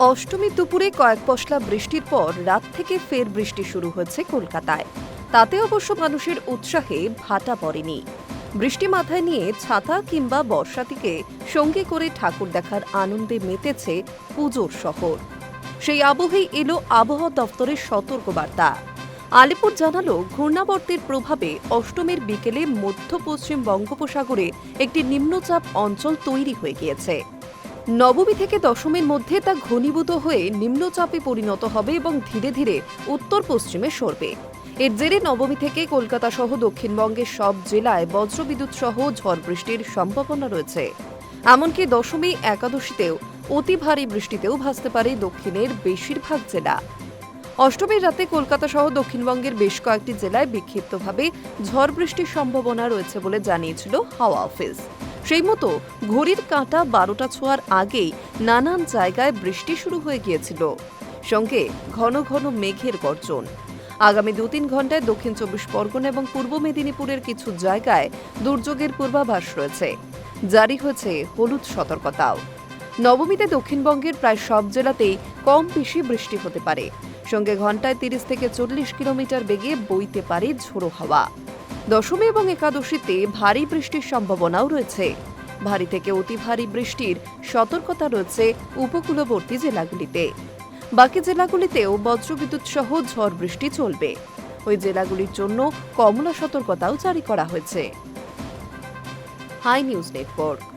অষ্টমীর দুপুরে কয়েক পশলা বৃষ্টির পর রাত থেকে ফের বৃষ্টি শুরু হয়েছে কলকাতায়। তাতে অবশ্য মানুষের উৎসাহে ভাটা পড়েনি। বৃষ্টি মাথায় নিয়ে ছাতা কিংবা বর্ষাতিকে সঙ্গে করে ঠাকুর দেখার আনন্দে মেতেছে পুজোর শহর। সেই আবহেই এলো আবহাওয়া দফতরের সতর্কবার্তা। আলিপুর জানালো, ঘূর্ণাবর্তের প্রভাবে অষ্টমীর বিকেলে মধ্য পশ্চিম বঙ্গোপসাগরে একটি নিম্নচাপ অঞ্চল তৈরি হয়ে গিয়েছে। নবমী থেকে দশমীর মধ্যে তা ঘনীভূত হয়ে নিম্নচাপে পরিণত হবে এবং ধীরে ধীরে উত্তর পশ্চিমে সরবে। এর জেরে নবমী থেকে কলকাতা সহ দক্ষিণবঙ্গের সব জেলায় বজ্রবিদ্যুৎ সহ ঝড় বৃষ্টির সম্ভাবনা রয়েছে। এমনকি দশমী একাদশীতেও অতি ভারী বৃষ্টিতেও ভাসতে পারে দক্ষিণের বেশিরভাগ জেলা। অষ্টমীর রাতে কলকাতা সহ দক্ষিণবঙ্গের বেশ কয়েকটি জেলায় বিক্ষিপ্তভাবে ঝড় বৃষ্টির সম্ভাবনা রয়েছে বলে জানিয়েছিল হাওয়া অফিস। সেই মতো ঘড়ির কাঁটা বারোটা ছোঁয়ার আগেই নানান জায়গায় বৃষ্টি শুরু হয়ে গিয়েছিল। সঙ্গে ঘন ঘন মেঘের গর্জন। আগামী দু তিন ঘন্টায় দক্ষিণ চব্বিশ পরগনা এবং পূর্ব মেদিনীপুরের কিছু জায়গায় দুর্যোগের পূর্বাভাস রয়েছে। জারি হয়েছে হলুদ সতর্কতাও। নবমীতে দক্ষিণবঙ্গের প্রায় সব জেলাতেই কম বেশি বৃষ্টি হতে পারে। সঙ্গে ঘন্টায় তিরিশ থেকে চল্লিশ কিলোমিটার বেগে বইতে পারে ঝোড়ো হাওয়া। দশমী এবং একাদশীতে ভারী বৃষ্টির সম্ভাবনাও রয়েছে। ভারী থেকে অতি ভারী বৃষ্টির সতর্কতা রয়েছে উপকূলবর্তী জেলাগুলিতে। বাকি জেলাগুলিতেও বজ্রবিদ্যুৎ সহ ঝড় বৃষ্টি চলবে। ওই জেলাগুলির জন্য কমলা সতর্কতাও জারি করা হয়েছে। Hi news network.